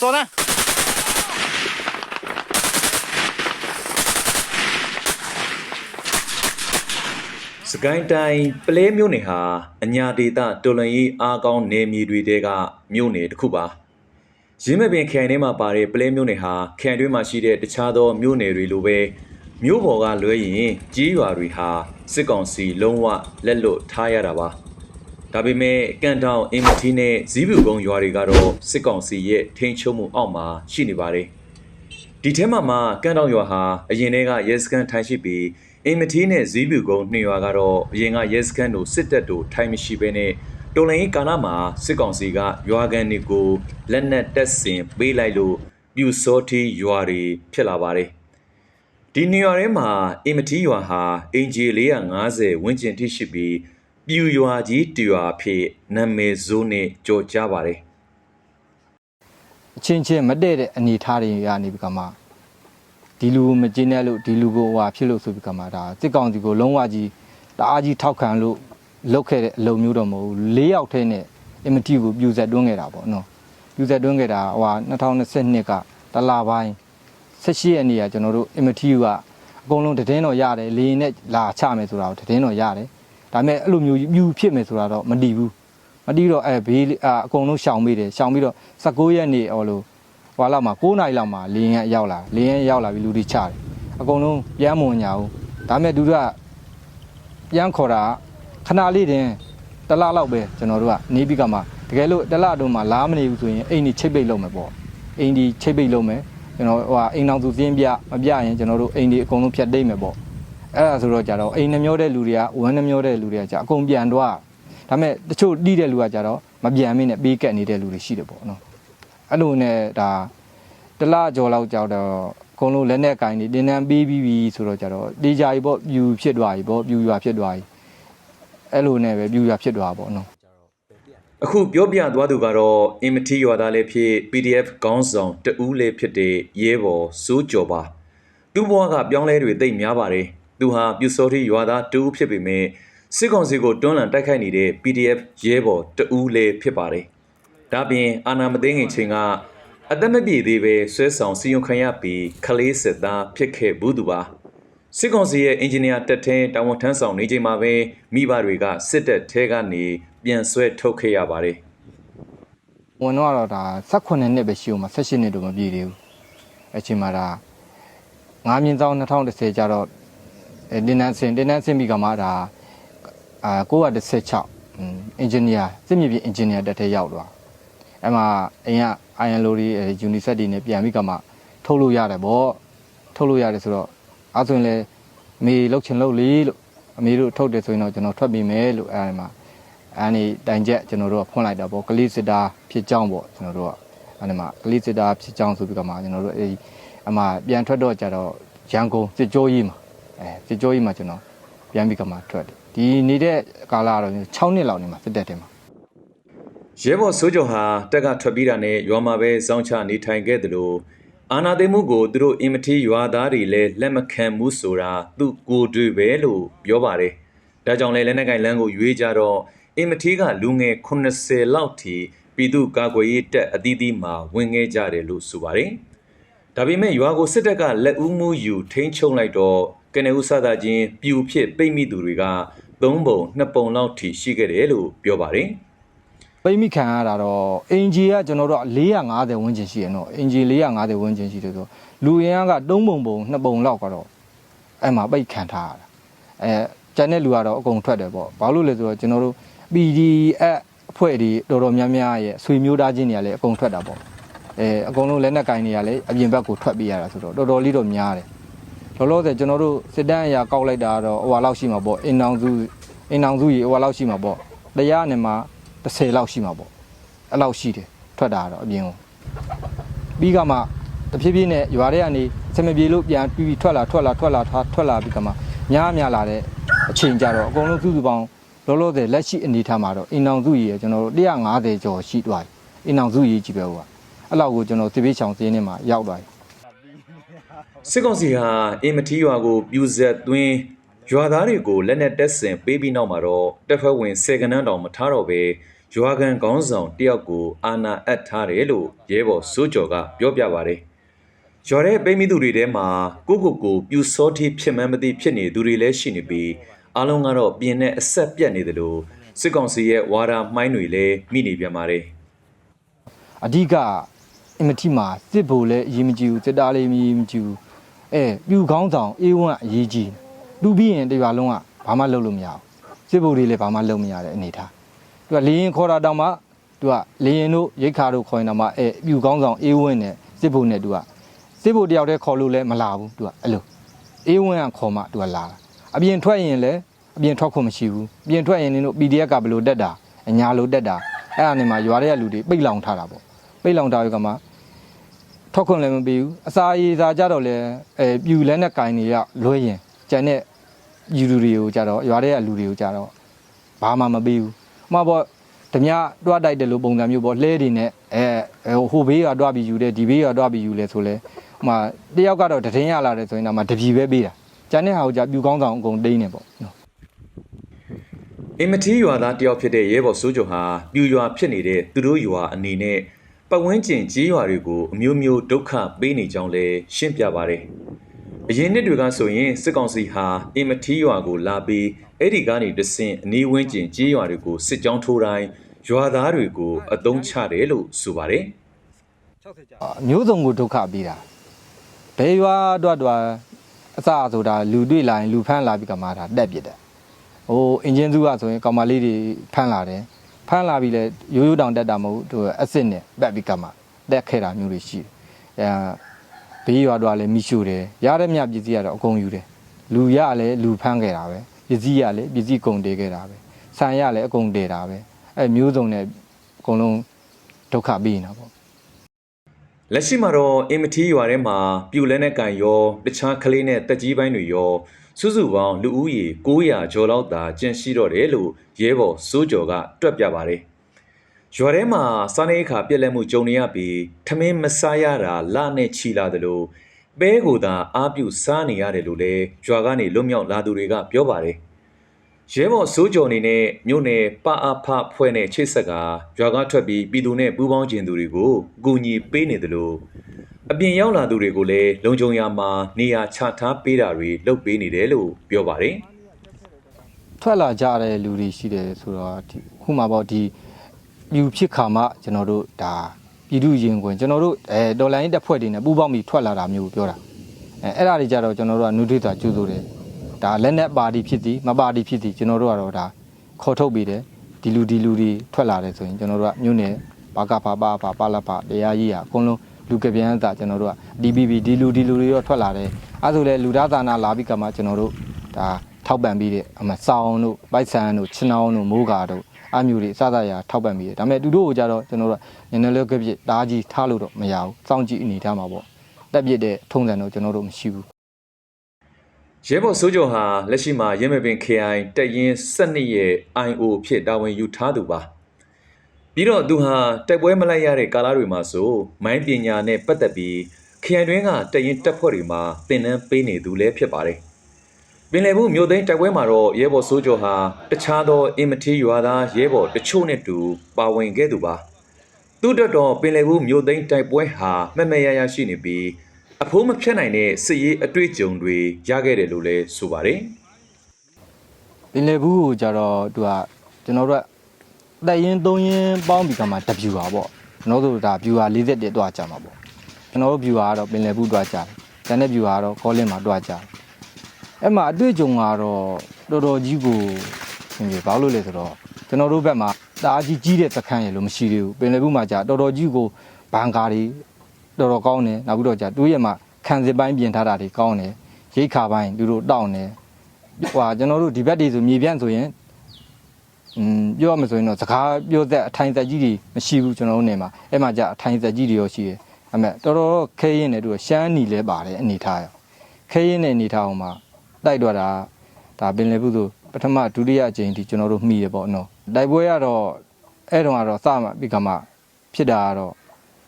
စောနာစကိုင်းတိုင်းပလဲမြို့နယ်ဟာအညာဒေသတော်လန်ရေးအားကောင်းနယ်မြေတွေတဲကမြို့နယ်တစ်ခုပါရင်းမပင်ခရိုင်ထဲမှာပါတဲ့ပလဲမြို့နယ်ဟာခရိုင်တွင်းမှာရှိတဲ့တခြားသောမြို့နယ်တွေလိုပဲမြို့ပေါ်ကလွဲရင်ကြီးရွာတွေဟာစစ်ကောင်စီလုံးဝလက်လွတ်ထားရတာပါ ဒါပေမဲ့ကန်တောင်အင်မတီနဲ့ဇီးဘူးကုန်းရွာတွေကတော့စစ်ကောင်စီရဲ့ထိန်းချုပ်မှုအောက်မှာရှိနေပါတယ်ဒီထဲမှာမှကန်တောင်ရွာဟာအရင်တည်းကရဲစခန်းထိုင်ရှိပြီးအင်မတီးနဲ့ဇီးပြူကုန်းနှစ်ရွာကတော့အရင်ကရဲစခန်းတို့စစ်တပ်တို့ထိုင်မရှိဘဲနဲ့တော်လိုင်းကာနာမှာစစ်ကောင်စီကရွာကန်တွေကိုလက်နက်တက်ဆင်ပေးလိုက်လို့ပြူစောတီရွာတွေဖြစ်လာပါတယ်ဒီနှစ်ရွာထဲမှာအင်မတီးရွာဟာအင်ဂျီ450ဝန်းကျင်ထိရှိပြီး ပြူရွာကြီးတရွာဖြစ်နာမည်ဆိုးနဲ့ကြော်ကြားပါတယ်အချင်းချင်းမတည့်တဲ့အနေထားတွေကနေပြီးကမှဒီလူကိုမကျင်းတဲ့လို့ဒီလူကိုဟွာဖြစ်လို့ဆိုပြီးကမှဒါစစ်ကောင်စီကိုလုံးဝကြီးတအားကြီးထောက်ခံလို့လုတ်ခဲ့တဲ့အလုံမျိုးတော့မဟုတ်ဘူး၄ယောက်ထဲနဲ့အမတီကိုပြူဆက်တွန်းခဲ့တာပေါ့နော်ပြူဆက်တွန်းခဲ့တာဟွာ2022ကတလပိုင်း18ရက်နေ့ကကျွန်တော်တို့အမတီကအကုန်လုံးတည်င်းတော့ရတယ်လေရင်နဲ့လာချမယ်ဆိုတာကိုတည်င်းတော့ရတယ် ဒါပေမဲ့အဲ့လိုမျိုးပြူဖြစ်မယ်ဆိုတာတော့မတည်ဘူးမတီးတော့အဲဘေးအာအကုန်လုံးရှောင်မိတယ်ရှောင်ပြီးတော့19ရက်နေ့ဟောလို့ဟွာလောက်မှာ9နိုင်လောက်မှာလေရင်ရောက်လာလေရင်ရောက်လာပြီးလူတွေချတယ်အကုန်လုံးပြန်မဝင်ညာဘူးဒါပေမဲ့သူတို့ကပြန်ခေါ်တာခဏလေးတင်တစ်လလောက်ပဲကျွန်တော်တို့ကနေပြီးကမှတကယ်လို့တစ်လတုန်းမှာလားမနေဘူးဆိုရင်အိမ်ကြီးချိတ်ပိတ်လုပ်မယ်ပေါ့အိမ်ကြီးချိတ်ပိတ်လုပ်မယ်ကျွန်တော်ဟိုအိမ်အောင်သူသင်းပြမပြရင်ကျွန်တော်တို့အိမ်ကြီးအကုန်လုံးဖြတ်တိတ်မယ်ပေါ့ အဲ့ဒါဆိုတော့ကြတော့အိမ်နှမျောတဲ့လူတွေကဝမ်းနှမျောတဲ့လူတွေကじゃအကုန်ပြန်တော့ဒါပေမဲ့တချို့တီးတဲ့လူကကြတော့မပြန်မင်းနဲ့ပေးကတ်နေတဲ့လူတွေရှိတယ်ပေါ့နော်အဲ့လိုနဲ့ဒါတစ်လကျော်လောက်ကြောက်တော့အကုန်လုံးလက်နဲ့ကင်နေတင်းတန်းပေးပြီးပြီဆိုတော့ကြတော့တေးကြကြီးပေါ့ပြူဖြစ်သွားပြီပေါ့ပြူရွာဖြစ်သွားပြီအဲ့လိုနဲ့ပဲပြူရွာဖြစ်သွားပေါ့နော်အခုပြောပြသွားသူကတော့အင်မတီရွာသားလည်းဖြစ် PDF ခေါင်းဆောင်တဦးလည်းဖြစ်တဲ့ရဲဘော်စိုးကျော်ပါသူ့ဘဝကပြောင်းလဲတွေသိမ့်များပါတယ် သူဟာပြူစောတိရွာသားတဦးဖြစ်ပေမဲ့စစ်ကောင်စီကိုတွန်းလှန်တိုက်ခိုက်နေတဲ့ PDF ရဲဘော်တဦးလည်းဖြစ်ပါတယ်ဒါပြင်အာနာမသိငင်ချင်းကအသက်မပြည့်သေးပဲဆွဲဆောင်စီယုံခံရပြီးခလေးစစ်သားဖြစ်ခဲ့ဘူးသူပါစစ်ကောင်စီရဲ့အင်ဂျင်နီယာတက်ထင်းတာဝန်ထမ်းဆောင်နေချိန်မှာပဲမိဘတွေကစစ်တပ်ထဲကနေပြန်ဆွဲထုတ်ခဲ့ရပါတယ်ဝင်တော့တော့ဒါ18နှစ်ပဲရှိဦးမှာ18နှစ်တော့မပြည့်သေးဘူးအချိန်မှာဒါ9မြင်းဆောင်2010ကျတော့အဲ တင်းနန်းစင်တင်းနန်းစင်ပြီးကမှဒါအာ916အင်ဂျင်နီယာစစ်မြေပြင်အင်ဂျင်နီယာတက်ထဲရောက်သွားအဲ့မှာအရင်က iron lorry ယူနီဆက်တွေနဲ့ပြန်ပြီးကမှထုတ်လို့ရတယ်ဗောထုတ်လို့ရတယ်ဆိုတော့အဲဆိုရင်လေအမေလှုပ်ချင်လှုပ်လေလို့အမေတို့ထုတ်တယ်ဆိုရင်တော့ကျွန်တော်ထွက်ပြီးမယ်လို့အဲ့ဒါမှာအဲ့ဒီတိုင်ချက်ကျွန်တော်တို့ကဖွင့်လိုက်တာပေါ့ကလေးစစ်တာဖြစ်ကြောင်းပေါ့ကျွန်တော်တို့ကအဲ့ဒီမှာကလေးစစ်တာဖြစ်ကြောင်းဆိုပြီးကမှကျွန်တော်တို့အဲ့ဒီအမှပြန်ထွက်တော့ကြတော့ရန်ကုန်စစ်ကြောကြီးမှာ အဲစစ်ကြောကြီးမှာကျွန်တော်ပြန်ပြီးကမှထွက်တယ်ဒီနေတဲ့ကာလကတော့6နှစ်လောက်နေမှာစစ်တက်တယ်မှာရဲဘော်စိုးကျော်ဟာတက်ကထွက်ပြေးတာနဲ့ရွာမှာပဲစောင်းချနေထိုင်ခဲ့တယ်လို့အာနာသိမ်းမှုကိုသူတို့အင်မတီရွာသားတွေလည်းလက်မခံဘူးဆိုတာသူ့ကိုယ်တွေ့ပဲလို့ပြောပါတယ်ဒါကြောင့်လဲလက်နက်ကင်လမ်းကိုရွေးကြတော့အင်မတီကလူငယ်80လောက်ထိပြည်သူ့ကာကွယ်ရေးတပ်အသီးသီးမှာဝင်ခဲ့ကြတယ်လို့ဆိုပါတယ်ဒါပေမဲ့ရွာကိုစစ်တပ်ကလက်ဦးမှုယူထိန်းချုပ်လိုက်တော့က နေဦးစသာချင်းပြူဖြစ်ပိတ်မိသူတွေက၃ပုံ၂ပုံလောက်ထိရှိခဲ့တယ်လို့ပြောပါတယ်ပိတ်မိခံရတာတော့အင်ဂျီကကျွန်တော်တို့450ဝန်းကျင်ရှိရနော်အင်ဂျီ450ဝန်းကျင်ရှိတယ်ဆိုလူရင်းက3ပုံပုံ2ပုံလောက်ကတော့အဲ့မှာပိတ်ခံထားရတာအဲကျန်တဲ့လူကတော့အကုန်ထွက်တယ်ပေါ့ဘာလို့လဲဆိုတော့ကျွန်တော်တို့ PDF အဖွဲ့တွေတော်တော်များများရဲ့ဆွေမျိုးသားချင်းတွေကလည်းအကုန်ထွက်တာပေါ့အဲအကုန်လုံးလက်နက်ကင်တွေကလည်းအပြင်ဘက်ကိုထွက်ပြေးရတာဆိုတော့တော်တော်လေးတော့များတယ် လောလောဆယ်ကျွန်တော်တို့စစ်တမ်းအရာကောက်လိုက်တာတော့ဟိုဟာလောက်ရှိမှာပေါ့အင်နောင်စုအင်နောင်စုကြီးဟိုဟာလောက်ရှိမှာပေါ့တရားနဲ့မှာ30လောက်ရှိမှာပေါ့အဲ့လောက်ရှိတယ်ထွက်တာကတော့အပြင်ကိုပြီးကမှတဖြည်းဖြည်းနဲ့ရွာထဲကနေစမပြေလို့ပြန်ပြီးပြီးထွက်လာထွက်လာထွက်လာထွက်ထွက်လာပြီးကမှများများလာတဲ့အချိန်ကြတော့အကုန်လုံးစုစုပေါင်းလောလောဆယ်လက်ရှိအနေထားမှာတော့အင်နောင်စုကြီးရကျွန်တော်တို့150ကျော်ရှိသွားပြီအင်နောင်စုကြီးကြီးပဲဟိုကအဲ့လောက်ကိုကျွန်တော်စစ်ပေးချောင်စင်းနေမှာရောက်သွားပြီ စစ်ကောင်စီဟာအင်မတီရွာကိုပြူဆက်သွင်းရွာသားတွေကိုလက်နက်တက်ဆင်ပေးပြီးနောက်မှာတော့တပ်ဖွဲ့ဝင်စေကနန်းတောင်မထားတော့ပဲရွာကန်ကောင်းဆောင်တယောက်ကိုအာဏာအပ်ထားတယ်လို့ရဲဘော်စိုးကျော်ကပြောပြပါတယ်။ရွာတဲ့ပိမိသူတွေထဲမှာကိုကိုကိုပြူစောတိဖြစ်မှန်းမသိဖြစ်နေသူတွေလည်းရှိနေပြီးအားလုံးကတော့ပြင်းနဲ့အဆက်ပြတ်နေတယ်လို့စစ်ကောင်စီရဲ့ဝါဒမှိုင်းတွေလည်းမိနေပြန်ပါတယ်။အဓိကအင်မတိမှာစစ်ဘိုလ်လည်းအရေးမကြီးဘူးစစ်သားလည်းအရေးမကြီးဘူး အဲပြူကောင်းဆောင်အေးဝန်းအရေးကြီးလူပြီးရင်တရွာလုံးကဘာမှလုပ်လို့မရဘူးစစ်ဘိုလ်တွေလည်းဘာမှလုပ်မရတဲ့အနေထားသူကလေရင်ခေါ်တာတောင်မှသူကလေရင်တို့ရိတ်ခါတို့ခေါ်ရင်တောင်မှအဲပြူကောင်းဆောင်အေးဝန်းနဲ့စစ်ဘိုလ်နဲ့သူကစစ်ဘိုလ်တယောက်တည်းခေါ်လို့လည်းမလာဘူးသူကအဲ့လိုအေးဝန်းကခေါ်မှသူကလာတာအပြင်ထွက်ရင်လည်းအပြင်ထွက်ခွင့်မရှိဘူးအပြင်ထွက်ရင်နင်တို့ PDF ကဘယ်လိုတက်တာအညာလိုတက်တာအဲ့ဒါနေမှာရွာတွေကလူတွေပိတ်လောင်ထားတာပေါ့ပိတ်လောင်တာရကမှ ထွက်ခွင့်လည်းမပေးဘူးအစာရေစာကြတော့လည်းအဲပြူလဲနဲ့ကင်နေရလွှဲရင်ကျန်တဲ့ယူလူတွေကိုကြတော့ရွာထဲကလူတွေကိုကြတော့ဘာမှမပေးဘူးဥပမာပေါ့ဓမြတွားတိုက်တယ်လို့ပုံစံမျိုးပေါ့လှဲတွေနဲ့အဲအဲဟိုဘေးကတွားပြီးယူတယ်ဒီဘေးကတွားပြီးယူလဲဆိုလဲဥပမာတယောက်ကတော့တည်င်းရလာတယ်ဆိုရင်တော့မှတပြီပဲပေးတာကျန်တဲ့ဟာကိုကြပြူကောင်းဆောင်အကုန်တိန်းနေပေါ့နော်အင်မတီရွာသားတယောက်ဖြစ်တဲ့ရဲဘော်စိုးကျော်ဟာပြူရွာဖြစ်နေတဲ့သူတို့ရွာအနေနဲ့ ပတ်ဝန်းကျင်ကြီးရွာတွေကိုအမျိုးမျိုးဒုက္ခပေးနေကြောင်းလည်းရှင်းပြပါတယ်။အရင်နှစ်တွေကဆိုရင်စစ်ကောင်စီဟာအင်မတီရွာကိုလာပြီးအဲ့ဒီကနေတဆင့်အနီးဝန်းကျင်ကြီးရွာတွေကိုစစ်ကြောင်းထိုးတိုင်းရွာသားတွေကိုအတုံးချတယ်လို့ဆိုပါတယ်။အာမျိုးစုံကိုဒုက္ခပေးတာဘယ်ရွာတော့တော့အစဆိုတာလူတွေ့လာရင်လူဖမ်းလာပြီးကမှဒါတက်ပြစ်တယ်ဟိုအင်ဂျင်စုကဆိုရင်ကောင်မလေးတွေဖမ်းလာတယ် ဖမ်းလာပြီးလဲရိုးရိုးတောင်တက်တာမဟုတ်သူအစ်စ်နဲ့ပတ်ပြီးကမှတက်ခဲ့တာမျိုးတွေရှိတယ်အဲဘေးရွာတော့လည်းမိရှုတယ်ရတဲ့မြပစ္စည်းကတော့အကုန်ယူတယ်လူရလည်းလူဖမ်းခဲ့တာပဲပစ္စည်းရလည်းပစ္စည်းကုန်တေးခဲ့တာပဲဆန်ရလည်းအကုန်တေးတာပဲအဲမျိုးစုံနဲ့အကုန်လုံးဒုက္ခပေးနေတာပေါ့လက်ရှိမှာတော့အင်မတီရွာထဲမှာပြူလဲနဲ့ကန်ရောတခြားကလေးနဲ့တက်ကြီးပိုင်းတွေရော စုစုပေါင်းလူဦးရေ900ကျော်လောက်သာကျန်ရှိတော့တယ်လို့ရဲဘော်စိုးကျော်ကတွက်ပြပါတယ်။ရွာထဲမှာစားနေအခါပြက်လက်မှုကြုံနေရပြီးထမင်းမစားရတာလနဲ့ချီလာတယ်လို့ပဲကိုသာအားပြုစားနေရတယ်လို့လည်းရွာကနေလွတ်မြောက်လာသူတွေကပြောပါတယ်။ရဲဘော်စိုးကျော်အနေနဲ့မြို့နယ်ပအဖဖွဲ့နဲ့ချိတ်ဆက်ကရွာကထွက်ပြီးပြည်သူနဲ့ပူးပေါင်းကျင်သူတွေကိုအကူအညီပေးနေတယ်လို့ အပြင်ရောက်လာသူတွေကိုလည်းလုံခြုံရာမှာနေရာချထားပေးတာတွေလုပ်ပေးနေတယ်လို့ပြောပါတယ်ထွက်လာကြတဲ့လူတွေရှိတယ်ဆိုတော့ဒီခုမှပေါ့ဒီပြူဖြစ်ခါမှကျွန်တော်တို့ဒါပြည်သူရင်ခွင်ကျွန်တော်တို့အဲဒေါ်လာရင်းတက်ဖွဲ့တွေနဲ့ပူးပေါင်းပြီးထွက်လာတာမျိုးကိုပြောတာအဲအဲ့ဒါတွေကြတော့ကျွန်တော်တို့ကနုဒိတာကျူဆိုတယ်ဒါလက်နက်ပါတီဖြစ်သည်မပါတီဖြစ်သည်ကျွန်တော်တို့ကတော့ဒါခေါ်ထုတ်ပြီးတယ်ဒီလူဒီလူတွေထွက်လာတယ်ဆိုရင်ကျွန်တော်တို့ကမြို့နယ်ဘာကပါပါပါပါလာပါတရားကြီးอ่ะအကုန်လုံး လူကပြန်အသာကျွန်တော်တို့က DBB ဒီလူဒီလူတွေတော့ထွက်လာတယ်အဲဆိုလေလူသားသာနာလာပြီးကမှကျွန်တော်တို့ဒါထောက်ပံ့ပြီးတဲ့အမစောင်းတို့ပိုက်ဆန်တို့ချင်းအောင်တို့မိုးကာတို့အမျိုးတွေစသရာထောက်ပံ့ပြီးတယ်ဒါပေမဲ့သူတို့ကိုကြတော့ကျွန်တော်တို့ကနည်းနည်းလေးကပြစ်တားကြီးထားလို့တော့မရဘူးစောင့်ကြည့်အနေထားမှာပေါ့တက်ပြစ်တဲ့ထုံးစံတော့ကျွန်တော်တို့မရှိဘူးရဲဘော်စိုးကျော်ဟာလက်ရှိမှာရဲမပင် KI တက်ရင်12ရဲ့ IO ဖြစ်တာဝန်ယူထားသူပါ ပြီးတော့သူဟာတိုက်ပွဲမလိုက်ရတဲ့ကာလတွေမှာဆိုမိုင်းပညာနဲ့ပတ်သက်ပြီး KI တွင်းကတက်ရင်တက်ဖွဲ့တွေမှာသင်တန်းပေးနေသူလည်းဖြစ်ပါတယ်ပင်လယ်ဘူးမြို့သိမ်းတိုက်ပွဲမှာတော့ရဲဘော်စိုးကျော်ဟာတခြားသောအင်မတီရွာသားရဲဘော်တချို့နဲ့တူပါဝင်ခဲ့သူပါသူတို့တော့ပင်လယ်ဘူးမြို့သိမ်းတိုက်ပွဲဟာမက်မက်ရရရှိနေပြီးအဖိုးမဖြတ်နိုင်တဲ့စစ်ရေးအတွေ့အကြုံတွေရခဲ့တယ်လို့လည်းဆိုပါတယ်ပင်လယ်ဘူးကိုကြတော့သူကကျွန်တော်တို့က တက်ရင်သုံးရင်ပေါင်းပြီးကမှတပြူပါပေါ့ကျွန်တော်တို့ဒါဗျူဟာ41တွားကြမှာပေါ့ကျွန်တော်တို့ဗျူဟာကတော့ပင်လယ်ဘူးတွားကြတယ်ကျန်တဲ့ဗျူဟာကတော့ကောလင်းမှာတွားကြတယ်အဲ့မှာအတွေ့အကြုံကတော့တော်တော်ကြီးကိုရှင်ပြဘာလို့လဲဆိုတော့ကျွန်တော်တို့ဘက်မှာတအားကြီးကြီးတဲ့သခန်းရလို့မရှိသေးဘူးပင်လယ်ဘူးမှာကြာတော်တော်ကြီးကိုဘန်ကာတွေတော်တော်ကောင်းတယ်နောက်ပြီးတော့ကြာတွေးရမှာခံစစ်ပိုင်းပြင်ထားတာတွေကောင်းတယ်ရိတ်ခါပိုင်းသူတို့တောင်းတယ်ဟိုဟာကျွန်တော်တို့ဒီဘက်တွေဆိုမြေပြန့်ဆိုရင်อืม ပြောရမဆိုရင်တော့စကားပြောတဲ့အထိုင်သက်ကြီးတွေမရှိဘူးကျွန်တော်တို့နေမှာအဲ့မှာじゃအထိုင်သက်ကြီးတွေရောရှိတယ်အဲ့မဲ့တော်တော်ခဲရင်နဲ့သူကရှမ်းနီလဲပါတယ်အနေထားရောခဲရင်နဲ့အနေထားအောင်မှာတိုက်တော့တာဒါပင်လယ်ဘူးဆိုပထမဒုတိယအကြိမ်ဒီကျွန်တော်တို့မှီရပေါ့နော်တိုက်ပွဲကတော့အဲ့တုန်းကတော့စမှပြီးကမှဖြစ်တာကတော့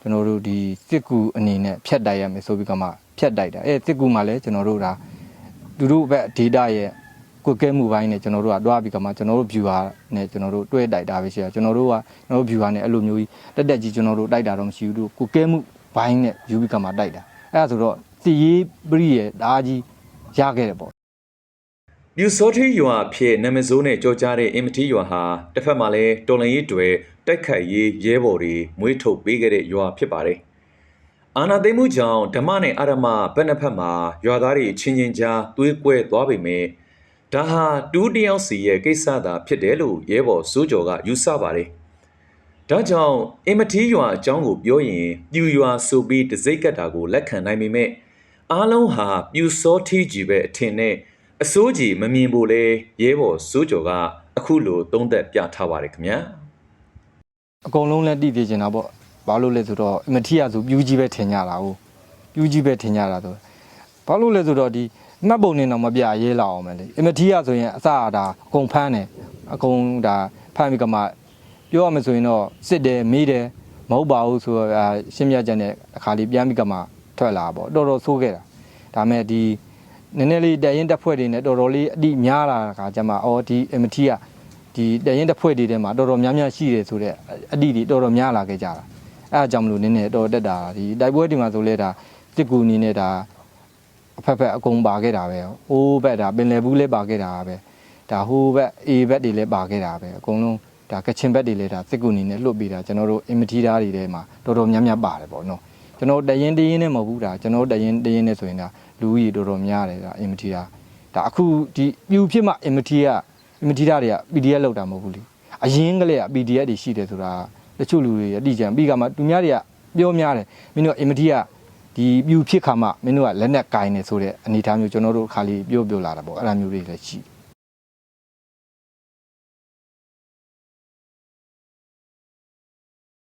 ကျွန်တော်တို့ဒီစစ်ကူအနေနဲ့ဖြတ်တိုက်ရမယ်ဆိုပြီးကမှဖြတ်တိုက်တာအဲ့စစ်ကူမှာလဲကျွန်တော်တို့ဒါသူတို့ဘက် data ရဲ့ ကွက်ကဲမှုပိုင်းနဲ့ကျွန်တော်တို့ကတွားပြီးကမှကျွန်တော်တို့ viewer နဲ့ကျွန်တော်တို့တွဲတိုက်တာပဲရှိတာကျွန်တော်တို့ကကျွန်တော်တို့ viewer နဲ့အဲ့လိုမျိုးကြီးတက်တက်ကြီးကျွန်တော်တို့တိုက်တာတော့မရှိဘူးတို့ကွက်ကဲမှုဘိုင်းနဲ့ယူပြီးကမှတိုက်တာအဲ့ဒါဆိုတော့စီရေးပရိရဲ့ဒါကြီးရခဲ့တယ်ပေါ့ပြူစောထီရွာဖြစ်နမစိုးနဲ့ကြောကြားတဲ့အင်မတီရွာဟာတစ်ဖက်မှာလည်းတော်လန်ရေးတွေတိုက်ခိုက်ရေးရဲဘော်တွေမွေးထုတ်ပေးခဲ့တဲ့ရွာဖြစ်ပါတယ်။အာနာသိမ့်မှုကြောင့်ဓမ္မနဲ့အာရမဘက်နှစ်ဖက်မှာရွာသားတွေချင်းချင်းကြားသွေးကွဲသွားပေမဲ့ ဒါဟာတူးတယောက်စီရဲ့ကိစ္စသာဖြစ်တယ်လို့ရဲဘော်စိုးကျော်ကယူဆပါတယ်။ဒါကြောင့်အင်မတီရွာအကြောင်းကိုပြောရင်ပြူရွာဆိုပြီးတစိ့ကတ်တာကိုလက်ခံနိုင်ပေမဲ့အားလုံးဟာပြူစောထီကြီးပဲအထင်နဲ့အစိုးကြီးမမြင်ဖို့လဲရဲဘော်စိုးကျော်ကအခုလိုသုံးသက်ပြထားပါတယ်ခင်ဗျာအကုန်လုံးလည်းတည်တည်ကျင်တာပေါ့ဘာလို့လဲဆိုတော့အမထီရဆိုပြူးကြီးပဲထင်ကြတာဟုတ်ပြူးကြီးပဲထင်ကြတာဆိုဘာလို့လဲဆိုတော့ဒီ မှတ်ပုံနေတော့မပြရေးလာအောင်မယ်လေအမထီရဆိုရင်အစအဒါအကုန်ဖမ်းတယ်အကုန်ဒါဖမ်းပြီးကမှပြောရမယ်ဆိုရင်တော့စစ်တယ်မေးတယ်မဟုတ်ပါဘူးဆိုတော့အာရှင်းပြချက်နဲ့အခါလေးပြန်ပြီးကမှထွက်လာပေါ့တော်တော်ဆိုးခဲ့တာဒါမဲ့ဒီနည်းနည်းလေးတရင်တက်ဖွဲ့တွေနဲ့တော်တော်လေးအတိများလာတာကကြမှာအော်ဒီအမထီရဒီတရင်တစ်ဖွဲ့တွေထဲမှာတော်တော်များများရှိတယ်ဆိုတော့အတိတွေတော်တော်များလာခဲ့ကြတာအဲအကြောင်းမလို့နည်းနည်းတော်တက်တာဒီတိုက်ပွဲတွေမှာဆိုလဲဒါစစ်ကူအနေနဲ့ဒါ အဖက်ဖက်အကုန်ပါခဲ့တာပဲဟိုးဘက်ဒါပင်လယ်ဘူးလည်းပါခဲ့တာပဲဒါဟိုးဘက်အေဘက်တွေလည်းပါခဲ့တာပဲအကုန်လုံးဒါကချင်ဘက်တွေလည်းဒါစစ်ကူအနေနဲ့လွတ်ပြီးတာကျွန်တော်တို့အင်မတီသားတွေထဲမှာတော်တော်များများပါတယ်ပေါ့နော်ကျွန်တော်တရင်တရင်နဲ့မဟုတ်ဘူးဒါကျွန်တော်တရင်တရင်နဲ့ဆိုရင်ဒါလူကြီးတော်တော်များတယ်ဒါအင်မတီသားဒါအခုဒီပြူဖြစ်မှအင်မတီကအင်မတီတာတွေက PDF လောက်တာမဟုတ်ဘူးလေအရင်ကလေးက PDF တွေရှိတယ်ဆိုတာတချို့လူတွေအတိအကျန်ပြီးကမှသူများတွေကပြောများတယ်မင်းတို့ကအင်မတီက ဒီပြူဖြစ်ခါမှမင်းတို့ကလက်နက်ကင်နေဆိုတဲ့အနေအထားမျိုးကျွန်တော်တို့အခါလေးပြောပြောလာတာပေါ့အဲ့ဒါမျိုးတွေလည်းရှိတယ်